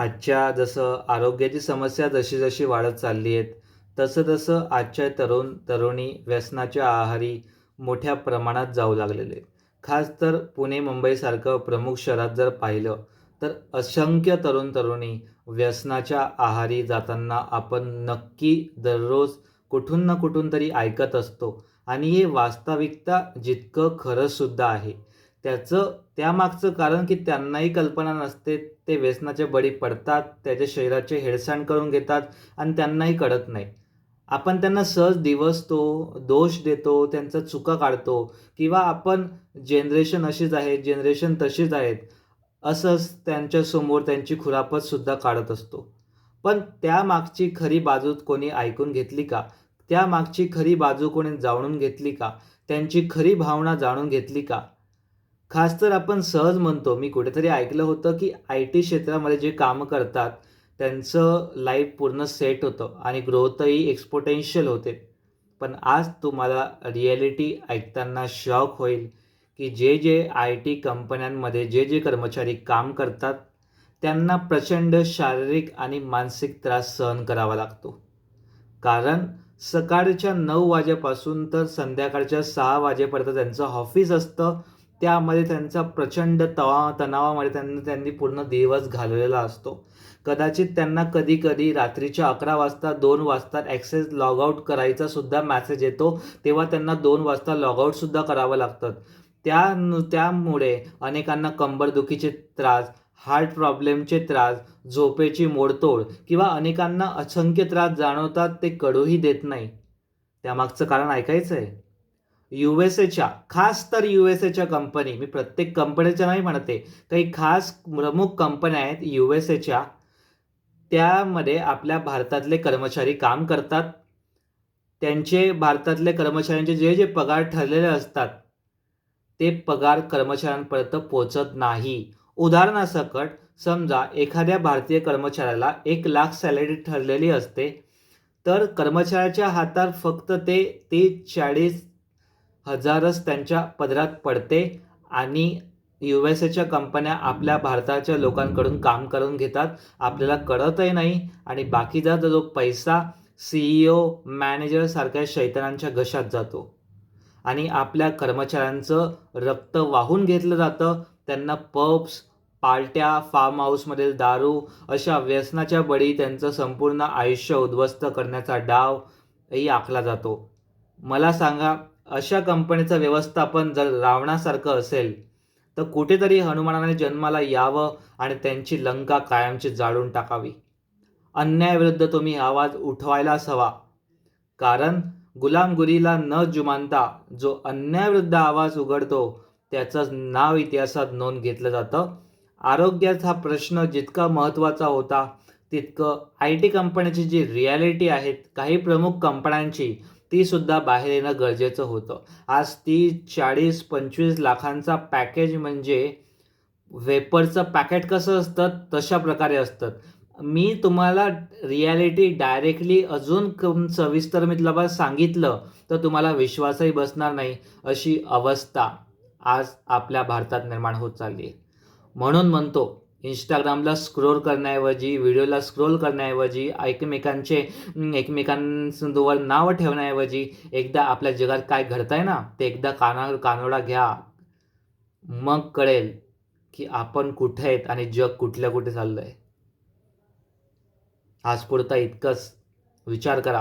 आजच्या जसं आरोग्याची समस्या जशी जशी वाढत चालली आहेत तसं तसं आजच्या तरुण तरुणी व्यसनाच्या आहारी मोठ्या प्रमाणात जाऊ लागलेले आहेत. खास तर पुणे मुंबईसारखं प्रमुख शहरात जर पाहिलं तर असंख्य तरुण तरुणी व्यसनाच्या आहारी जाताना आपण नक्की दररोज कुठून ना कुठून तरी ऐकत असतो. आणि हे वास्तविकता जितकं खरंसुद्धा आहे त्याचं त्यामागचं कारण की त्यांनाही कल्पना नसते ते व्यसनाचे बळी पडतात त्याच्या शरीराचे हेळसांड करून घेतात आणि त्यांनाही कळत नाही. आपण त्यांना सहज दिवसतो दोष देतो त्यांचा चुका काढतो किंवा आपण जनरेशन अशीच आहे जनरेशन तशीच आहेत असंच त्यांच्यासमोर त्यांची खुरापतसुद्धा काढत असतो. पण त्यामागची खरी बाजू कोणी ऐकून घेतली का? त्यामागची खरी बाजू कोणी जाणून घेतली का? त्यांची खरी भावना जाणून घेतली का? खास तर आपण सहज म्हणतो मी कुठेतरी ऐकलं होतं की आय टी क्षेत्रामध्ये जे कामं करतात त्यांचं लाईफ पूर्ण सेट होतं आणि ग्रोथही एक्सपोटेन्शियल होते. पण आज तुम्हाला रिॲलिटी ऐकताना शॉक होईल की जे जे आय टी कंपन्यांमध्ये जे जे कर्मचारी काम करतात त्यांना प्रचंड शारीरिक आणि मानसिक त्रास सहन करावा लागतो. कारण सकाळच्या नऊ वाजेपासून तर संध्याकाळच्या सहा वाजेपर्यंत त्यांचं ऑफिस असतं त्यामध्ये त्यांचा प्रचंड तवा तणावामध्ये त्यांना त्यांनी पूर्ण दिवस घालवलेला असतो. कदाचित त्यांना कधी कधी रात्रीच्या अकरा वाजता दोन वाजता ॲक्सेस लॉगआउट करायचा सुद्धा मॅसेज येतो तेव्हा त्यांना दोन वाजता लॉगआउटसुद्धा करावं लागतं. त्या त्यामुळे अनेकांना कंबरदुखीचे त्रास हार्ट प्रॉब्लेमचे त्रास झोपेची मोडतोड किंवा अनेकांना असंख्य त्रास जाणवतात ते कळूही देत नाही. त्यामागचं कारण ऐकायचं आहे यू एस एच्या खास तर यू एस एच्या कंपनी मी प्रत्येक कंपनीच्या नाही म्हणते काही खास प्रमुख कंपन्या आहेत यू एस एच्या त्यामध्ये आपल्या भारतातले कर्मचारी काम करतात. त्यांचे भारतातले कर्मचाऱ्यांचे जे जे पगार ठरलेले असतात ते पगार कर्मचाऱ्यांपर्यंत पोचत नाही. उदाहरणासकट समजा एखाद्या भारतीय कर्मचाऱ्याला एक लाख सॅलरी ठरलेली असते तर कर्मचाऱ्याच्या हातात फक्त ते तीस चाळीस हजारच त्यांच्या पदरात पडते आणि यू एस एच्या कंपन्या आपल्या भारताच्या लोकांकडून काम करून घेतात. आपल्याला कळतही नाही आणि बाकीचा जो पैसा सी ई ओ मॅनेजरसारख्या शैतानांच्या घशात जातो. आणि आपल्या कर्मचाऱ्यांचं रक्त वाहून घेतलं जातं. त्यांना पब्स पार्ट्या फार्म हाऊसमधील दारू अशा व्यसनाच्या बळी त्यांचं संपूर्ण आयुष्य उद्ध्वस्त करण्याचा डावही आखला जातो. मला सांगा अशा कंपनीचं व्यवस्थापन जर रावणासारखं असेल तर कुठेतरी हनुमानाने जन्माला यावं आणि त्यांची लंका कायमची जाळून टाकावी. अन्यायाविरुद्ध तुम्ही आवाज उठवायलाच हवा. कारण गुलामगिरीला न जुमानता जो अन्यायाविरुद्ध आवाज उघडतो त्याचं नाव इतिहासात नोंद घेतलं जातं. आरोग्याचा प्रश्न जितका महत्त्वाचा होता तितकं आय टी कंपन्यांची जी रियालिटी आहेत काही प्रमुख कंपन्यांची ती सुद्धा बाहेर येणं गरजेचं होतं. आज तीस चाळीस पंचवीस लाखांचा पॅकेज म्हणजे वेपरचं पॅकेट कसं असतं? तशा प्रकारे असतं. मी तुम्हाला रियालिटी डायरेक्टली अजून कम सविस्तर मी तुला सांगितलं तर तुम्हाला विश्वासही बसणार नाही अशी अवस्था आज आपल्या भारतात निर्माण होत चालली आहे. म्हणून म्हणतो इंस्टाग्रामला स्क्रोल करण्याऐवजी व्हिडिओला स्क्रोल करण्याऐवजी एकमेकांचे एकमेकांवर नावं ठेवण्याऐवजी एकदा आपल्या जगात काय घडतंय ना ते एकदा काना कानोडा घ्या. मग कळेल की आपण कुठे आहेत आणि जग कुठल्या कुठे चाललं आहे आज पुरता इतकंच. विचार करा.